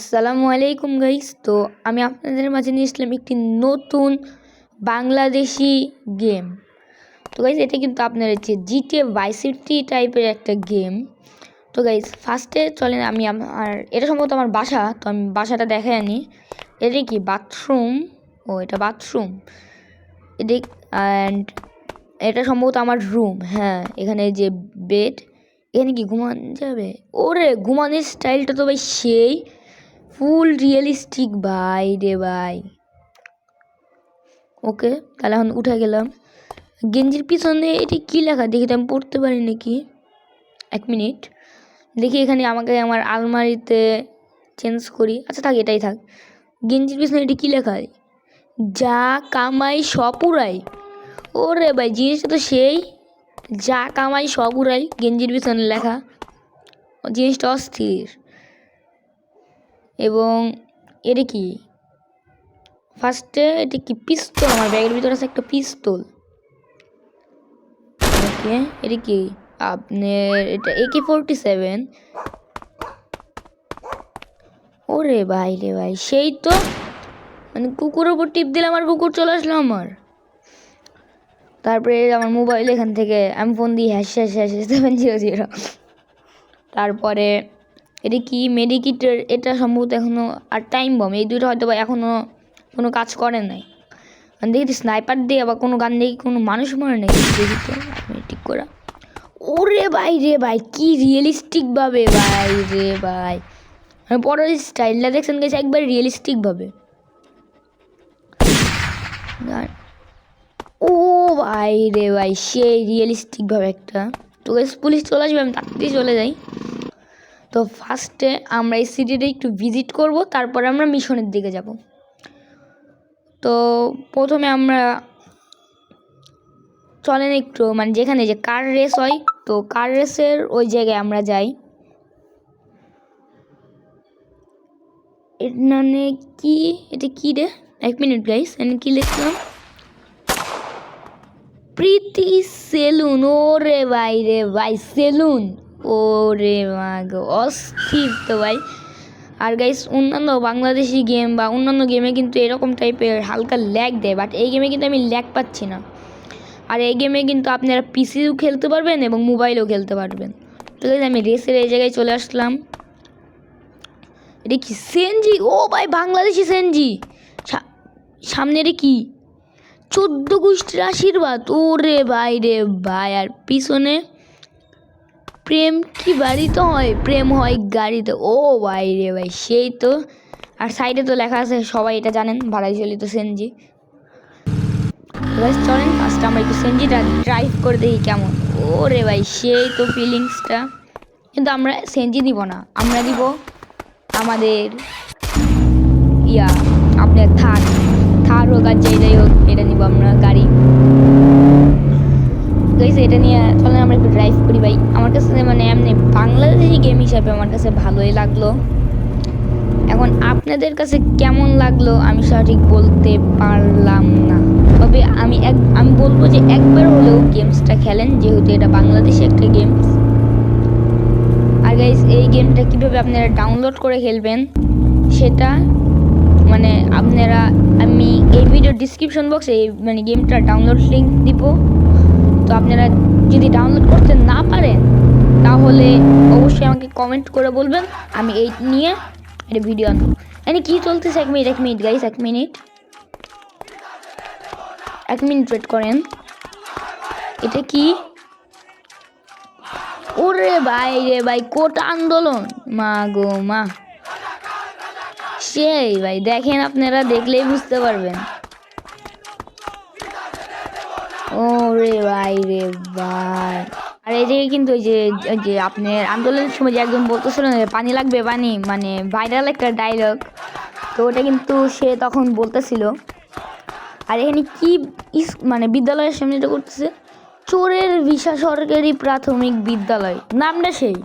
আসসালামু আলাইকুম গাইস তো আমি আপনাদের মাঝে নিয়ে এসলাম একটি নতুন বাংলাদেশি গেম তো গাইস এটা কিন্তু আপনার হচ্ছে জিটিএ বাইসিটি টাইপের একটা গেম তো গাইস ফার্স্টে চলেন আমি আমার এটা সম্ভবত আমার বাসা, তো আমি বাসাটা দেখাই আনি। এটা কি? বাথরুম ও, এটা বাথরুম এটি অ্যান্ড এটা সম্ভবত আমার রুম হ্যাঁ এখানে যে বেড এখানে কি ঘুমান যাবে? ওরে, ঘুমানোর স্টাইলটা তো ভাই সেই। ফুল রিয়েলিস্টিক ভাই রে ভাই ওকে, তাহলে এখন উঠে গেলাম। গেঞ্জির পিছনে এটি কী লেখা? দেখি আমি পড়তে পারি নাকি? এক মিনিট। দেখি এখানে আমাকে আমার আলমারিতে চেঞ্জ করি। আচ্ছা থাক, এটাই থাক। গেঞ্জির পিছনে এটি কী লেখা? যা কামাই উড়াই। ওরে ভাই, জিনিসটা তো সেই। যা কামাই উড়াই, গেঞ্জির পিছনে লেখা। জিনিসটা অস্থির। এবং এটা কি? ফার্স্টে এটা কি? পিস্তল আমার ব্যাগের ভিতরে আছে একটা পিস্তল ওকে এটা কি? আপনার এটা এ একে ফোরটি সেভেন ওরে ভাই রে ভাই, সেই তো? মানে কুকুরের উপর টিপ দিলে আমার কুকুর চলে আসলো আমার। তারপরে আমার মোবাইল এখান থেকে, আমি ফোন দিই hash hash hash seven zero zero. তারপরে এটা কি মেডিকিটের এটা সম্ভবত এখনও আর টাইম বম এই দুটো হয়তো বা এখনও কোনো কাজ করে নাই। দেখি স্নাইপার দিয়ে আবার কোনো গান দেখি কোনো মানুষ মরে নাকি? দেখি তো ঠিক করা। ওরে ভাই রে ভাই, কি রিয়েলিস্টিকভাবে ভাই রে ভাই। পরের স্টাইলটা দেখছেন গেছে, একবার রিয়েলিস্টিকভাবে ও ভাই রে ভাই, সেই রিয়েলিস্টিকভাবে একটা। তো পুলিশ চলে আসবে, আমি তাড়াতাড়ি চলে যাই। তো ফার্স্টে আমরা এই সিটিটা একটু ভিজিট করব, তারপরে আমরা মিশনের দিকে যাব। তো প্রথমে আমরা চলেন একটু মানে যেখানে যে কার রেস হয়, তো কার রেসের ওই জায়গায় আমরা যাই। মানে কি, এটা কি রে? এক মিনিট গাইস এনে কি লিখলাম? প্রীতি সেলুন ও রে ভাই রে ভাই, সেলুন। ওরে মা গো অস্থির তো ভাই। আর গাইস অন্যান্য বাংলাদেশি গেম বা অন্যান্য গেমে কিন্তু এরকম টাইপের হালকা ল্যাগ দেয় বাট এই গেমে কিন্তু আমি ল্যাগ পাচ্ছি না। আর এই গেমে কিন্তু আপনারা পিসিও খেলতে পারবেন এবং মোবাইলেও খেলতে পারবেন। তো গাইস আমি রেসের এই জায়গায় চলে আসলাম। এটা কি সেনজি ও ভাই, বাংলাদেশি সেনজি সামনে রে কি? চোদ্দ গোষ্ঠীর আশীর্বাদ। ওরে ভাই রে ভাই, আর পিছনে প্রেম কি বাড়িতে হয়? প্রেম হয় গাড়িতে। ও ভাই রে ভাই, সেই তো। আর সাইডে তো লেখা আছে, সবাই এটা জানেন ভাড়াই চলিত সেনজি। চলেন ফার্স্ট আমরা একটু সেনজিটা ড্রাইভ করে দেখি কেমন। ও রে ভাই, সেই তো ফিলিংসটা কিন্তু আমরা সেনজি দিব না, আমরা দিব আমাদের ইয়া, আপনার থার। থার হোক আর যাই হোক, এটা নিব আমরা, গাড়ি। গাইছে এটা নিয়ে চলেন আমরা একটু ড্রাইভ করি ভাই। আমার কাছে মানে এমনি বাংলাদেশি গেম হিসাবে আমার কাছে ভালোই লাগল। এখন আপনাদের কাছে কেমন লাগল আমি সঠিক বলতে পারলাম না। তবে আমি এক, আমি বলব যে একবার হলেও গেমসটা খেলেন, যেহেতু এটা বাংলাদেশি একটা গেমস আর গাইস এই গেমটা কীভাবে আপনারা ডাউনলোড করে খেলবেন, সেটা মানে আপনারা, আমি এই ভিডিও ডিসক্রিপশন বক্সে মানে গেমটা ডাউনলোড লিঙ্ক দিব। তো আপনারা যদি ডাউনলোড করতে না পারেন, তাহলে অবশ্যই আমাকে কমেন্ট করে বলবেন। আমি এই নিয়ে একটা ভিডিও আনব। এনে কী চলতেছে এক মিনিট এক মিনিট গাইস এক মিনিট এক মিনিট ওয়েট করেন। এটা কি? ওরে ভাই রে ভাই, কোটা আন্দোলন। মা গো, মা। সেই ভাই, দেখেন আপনারা, দেখলেই বুঝতে পারবেন। ও রে ভাই রে ভাই। আর জায়গায় কিন্তু ওই যে যে আপনার আন্দোলনের সময় যে একজন বলতেছিল না পানি লাগবে, পানি। মানে ভাইরাল একটা ডায়লগ তো ওটা কিন্তু সে তখন বলতেছিল। আর এখানে কি মানে বিদ্যালয়ের সামনে এটা করতেছে? চোরের ভিসা সরকারি প্রাথমিক বিদ্যালয়। নামটা সেই।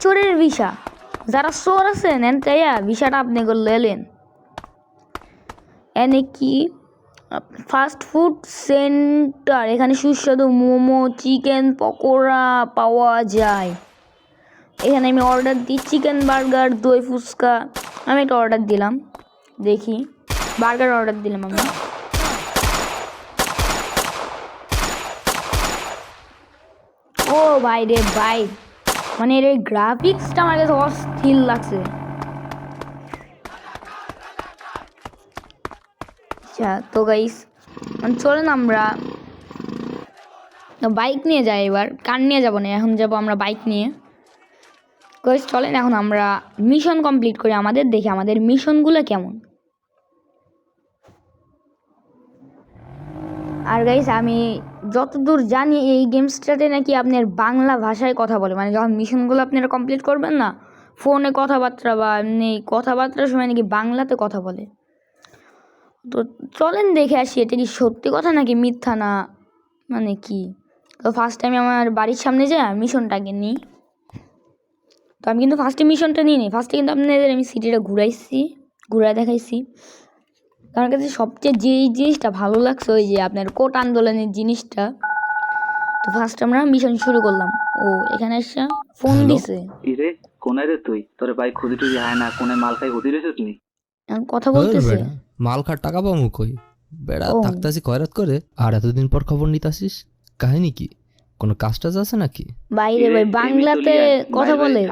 চোরের ভিসা। যারা চোর আছেন এন তাইয়া ভিসাটা আপনি করলে এলেন। এনে কি ফাস্ট ফুড সেন্টার। এখানে সুস্বাদু মোমো, চিকেন, পকোড়া পাওয়া যায়। এখানে আমি অর্ডার দিই চিকেন বার্গার, দই ফুচকা। আমি একটা অর্ডার দিলাম। দেখি। বার্গার অর্ডার দিলাম আমি। ও ভাই রে ভাই। মানে এর গ্রাফিক্সটা আমার কাছে অস্থির লাগছে। আচ্ছা তো গাইস চলেন আমরা বাইক নিয়ে যাই এবার। কার নিয়ে যাব না? এখন যাব আমরা বাইক নিয়ে। গাইস চলেন এখন আমরা মিশন কমপ্লিট করি আমাদের, দেখি আমাদের মিশনগুলো কেমন। আর গাইস আমি যতদূর জানি এই গেমসটাতে নাকি আপনার বাংলা ভাষায় কথা বলে। মানে যখন মিশনগুলো আপনারা কমপ্লিট করবেন না ফোনে কথাবার্তা বা এমনি কথাবার্তার সময় নাকি বাংলাতে কথা বলে। তো চলেন দেখে আসি এটা কি সত্যি কথা নাকি মিথ্যা না? মানে কি? তো ফার্স্ট টাইম আমার বাড়ির সামনে যাই মিশনটাকে নিই। তো আমি কিন্তু ফার্স্টে মিশনটা নিয়ে নিই নি ফার্স্টে কিন্তু আপনাদের আমি সিটিটা ঘুরাইছি ঘুরাই দেখাইছি। আমার কাছে সবচেয়ে যে জিনিসটা ভালো লাগছে ওই যে আপনার কোট আন্দোলনের জিনিসটা। তো ফার্স্ট আমরা মিশন শুরু করলাম। ও এখানে এসে ফোন? দিছে। ইরে কোনায় রে তুই? তোর বাইক খুদি টুদি হয় না কোনায় মাল খাই হুদি রেছিস নি? এখন কথা বলতেছে। বেড়া, মাল খার টাকা পাবো কই? বেড়া। থাকতাছি করে আর এতদিন পর খবর নিতাসিস কাহিনী কি? কোনো কাজ টাজ আছে নাকি? বাইরে ভাই বাংলাতে কথা বলে।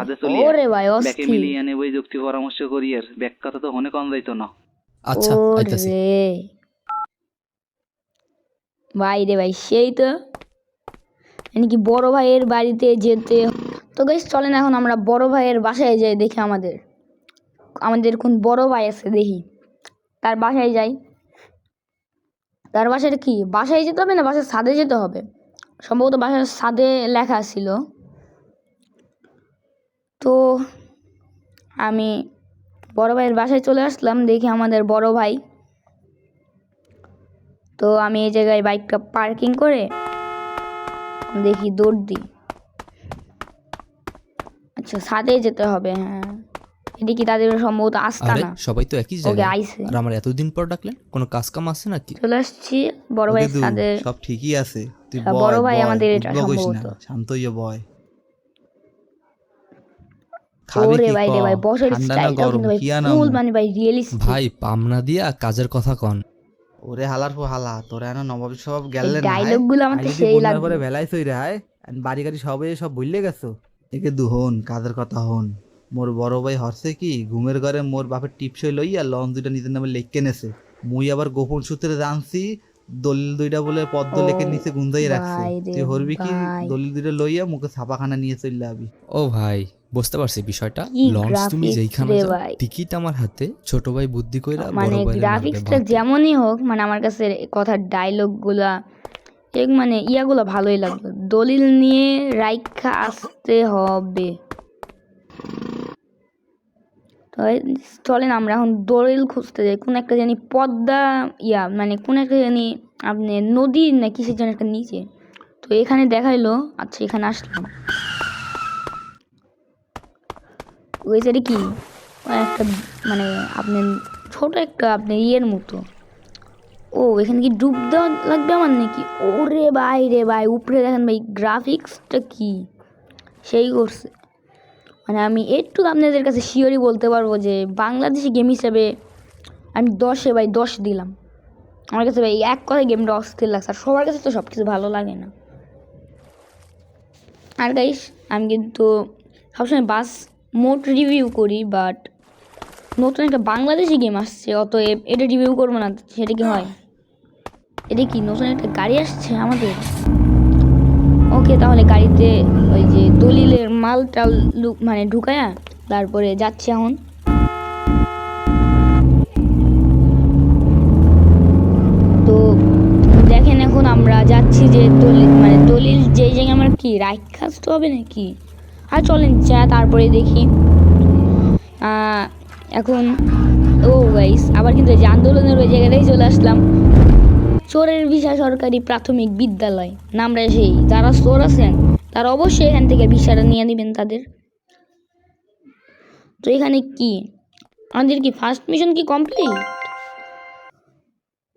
ওরে ভাই ব্যাকে অস্থির। মিলিয়ে ওই যুক্তি পরামর্শ করি আর। ব্যাক কথা তো হনে কম যাইতো না। আচ্ছা আইতাছি। ভাই রে ভাই সেই তো। মানে কি বড় ভাইয়ের বাড়িতে যেতে তো গাইস চলেন এখন আমরা বড় ভাইয়ের বাসায় যাই দেখি আমাদের। আমাদের কোন বড় ভাই আছে, দেখি। তার বাসায় যাই। তার বাসার কি? বাসায় যেতে হবে না? বাসার ছাদে যেতে হবে। সম্ভবত বাসার ছাদে লেখা ছিল। তো আমি বড় ভাইয়ের বাসায় চলে আসলাম, দেখি আমাদের বড় ভাই। তো আমি এই জায়গায় বাইকটা পার্কিং করে দেখি দৌড় দিই। আচ্ছা ছাদে যেতে হবে হ্যাঁ। এটি কি তাদের সম্ভবত আস্তানা সবাই তো একই জায়গায়। আইসে। আর আমার এতদিন পর ডাকলেন? কোনো কাজ কাম আছে নাকি? চলে আসছি বড় দু, ছাদে সব ঠিকই আছে। তুই হ্যাঁ, বড় ভাই আমাদের এটা সম্ভবত। শান্ত হইয়া ভাই? ভাই ভাই মানে ভাই ভাই পামনা দিয়া কাজের কথা কন। ওরে হালার পর হালা তোরা এনো নবাব সব গেলেন ডায়লগগুলো আমার সেই লাগবে। পরে ভেলাই সই রে হায় বাড়ি গাড়ি সবে সব ভুললে গেছো? একে দুহন কাজের কথা হন। মোর বড় ভাই হরছে কি ঘুমের ঘরে মোর বাপের টিপসই লইয়া লঞ্চ দুইটা নিজের নামে লেখকে নেছে। মুই আবার গোপন সূত্রে জানছি দলিল দুইটা বলে পদ্ম লেখে নিচে গুন্দাই রাখছে। ভাই তুই হরবি কি দলিল দুইটা লইয়া মুখে ছাপাখানা নিয়ে চলে আবি। ও ভাই বুঝতে পারছি বিষয়টা। লঞ্চ তুমি যেইখানে। টিকিট আমার হাতে ছোট ভাই বুদ্ধি কইরা মানে গ্রাফিক্সটা যেমনই হোক মানে আমার কাছে কথার ডায়লগগুলা এক মানে ইয়াগুলো ভালোই লাগল। দলিল নিয়ে রাইখা আসতে হবে। চলেন আমরা এখন দলিল খুঁজতে যাই। কোন একটা জানি পদ্মা, ইয়া মানে কোন একটা জানি আপনি নদী না কিসের জন্য একটা নিচে। তো এখানে দেখাইলো আচ্ছা এখানে আসলাম। ওই সাইডে কি? একটা মানে আপনি ছোট একটা আপনি ইয়ের মতো। ও, এখানে কি ডুব দেওয়া লাগবে আমার নাকি? ওরে ভাই রে ভাই, উপরে দেখেন ভাই গ্রাফিক্সটা কি? সেই করছে। মানে আমি একটু আপনাদের কাছে শিওরই বলতে পারব যে বাংলাদেশি গেম হিসেবে আমি দশে ভাই, দশ দিলাম। আমার কাছে ভাই এক কথায় গেমটা অস্থির লাগছে, আর সবার কাছে তো সব কিছু ভালো লাগে না। আর গাইস আমি কিন্তু সবসময় বাস মোট রিভিউ করি বাট নতুন একটা বাংলাদেশি গেম আসছে, অতএব এটা রিভিউ করব না, সেটা কি হয়? এটা কি নতুন একটা গাড়ি আসছে আমাদের? ওকে তাহলে গাড়িতে ওই যে দলিলের মাল টাল মানে ঢুকায়া তারপরে যাচ্ছি এখন। তো দেখেন এখন আমরা যাচ্ছি যে দলিল মানে দলিল যেই জায়গায় আমার কি রাইখাস্ত হবে নাকি? আর চলেন যা তারপরে দেখি। এখন ও গাইস আবার কিন্তু যে আন্দোলনের ওই জায়গাটাই চলে আসলাম। চোরের ভিসা সরকারি প্রাথমিক বিদ্যালয়। নামরা সেই, যারা চোর আছেন, তারা অবশ্যই এখান থেকে ভিসাটা নিয়ে নেবেন তাদের। তো এখানে কি? আমাদের কি ফার্স্ট মিশন কি কমপ্লিট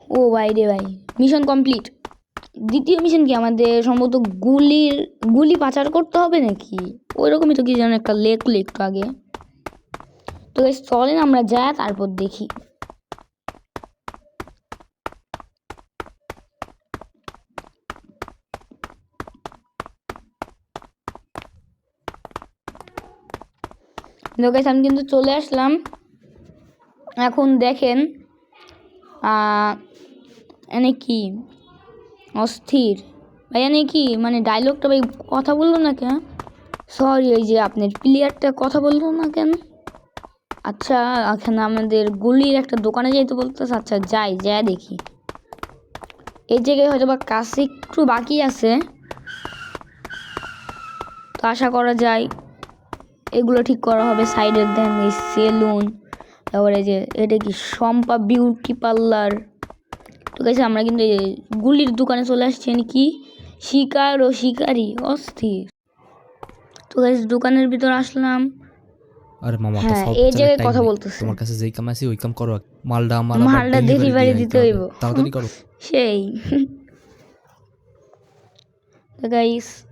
ও ভাই রে ভাই মিশন কমপ্লিট দ্বিতীয় মিশন কি আমাদের সম্ভবত গুলির, গুলি পাচার করতে হবে নাকি? ওই রকমই তো কি যেন একটা লেখ একটু আগে। তো চলেন আমরা যা তারপর দেখি। গাইস আমি কিন্তু চলে আসলাম। এখন দেখেন এনে কি? অস্থির। ভাই, এনে কি? মানে ডায়লগটা ভাই কথা বলল না কেন? সরি ওই যে আপনার প্লেয়ারটা কথা বলল না কেন? আচ্ছা এখানে আমাদের গুলির একটা দোকানে যাইতে বলতেছে। আচ্ছা যাই যাই দেখি। এই জায়গায় হয়তো বা কাছে একটু বাকি আছে। তো আশা করা যায় এগুলো ঠিক করা হবে। সাইডের দেন এই সেলুন তারপরে যে এটা কি শম্পা বিউটি পার্লার। ঠিক আছে আমরা কিন্তু এই গুলির দোকানে চলে আসছি। মানে কি? শিকার ও শিকারি অস্থির। তো গাইস দোকানের ভিতর আসলাম। আরে মামা হ্যাঁ, এই জায়গায় কথা বলতেছে। তোমার কাছে যেই কাম আছে ওই কাম করো। মালটা আমার মালটা delivery দিতে হইব। তাড়াতাড়ি করো। সেই। গাইস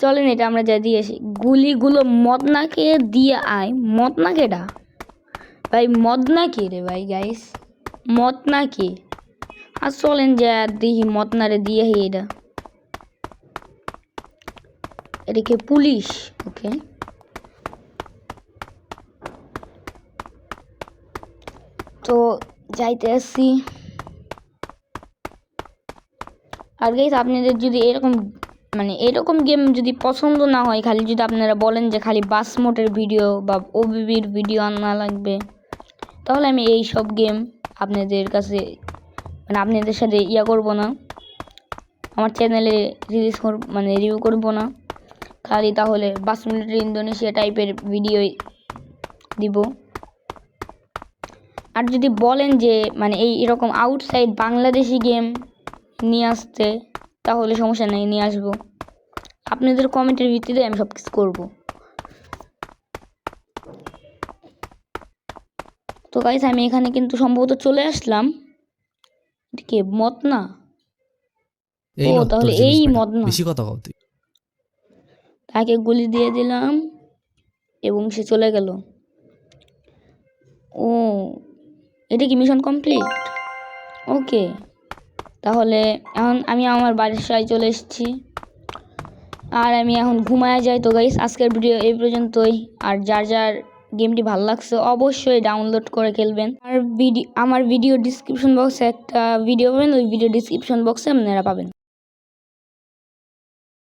চলেন, এটা আমরা যা দিয়ে আসি। গুলিগুলো মদনাকে দিয়ে আয়? মদনা কেডা ভাই, মদনা কে রে ভাই গাইস মদনা কে? আর চলেন, যা দেখি মদনারে দিয়ে আই এটা। এদিকে পুলিশ? ওকে তো যাইতে আসছি। আর গাইস আপনাদের যদি এরকম মানে এরকম গেম যদি পছন্দ না হয়, খালি যদি আপনারা বলেন যে খালি বাস মোটের ভিডিও বা ওবিবির ভিডিও আনা লাগবে, তাহলে আমি এই সব গেম আপনাদের কাছে মানে আপনাদের সাথে ইয়া করব না। আমার চ্যানেলে রিলিজ কর মানে রিভিউ করব না। খালি তাহলে বাস মিলিটারি ইন্দোনেশিয়া টাইপের ভিডিও দিব। আর যদি বলেন যে মানে এই এরকম আউটসাইড বাংলাদেশি গেম নিয়ে আসতে তাহলে সমস্যা নেই নিয়ে আসব। আপনাদের কমেন্টের ভিত্তিতে আমি সব কিছু করব। তো গাইস আমি এখানে কিন্তু সম্ভবত চলে আসলাম। কি মত না? ও, তাহলে এই মত না। বেশি কথা কও তুই। তাকে গুলি দিয়ে দিলাম এবং সে চলে গেল। ও এটা কি মিশন কমপ্লিট ওকে তাহলে এখন আমি আমার বাড়ির সবাই চলে এসেছি। আর আমি এখন ঘুমায় যাই তো গাইস আজকের ভিডিও এই পর্যন্তই। আর যার যার গেমটি ভালো লাগছে অবশ্যই ডাউনলোড করে খেলবেন। আর ভিডিও আমার ভিডিও ডিসক্রিপশন বক্সে একটা ভিডিও পাবেন, ওই ভিডিও ডিসক্রিপশন বক্সে আপনারা পাবেন।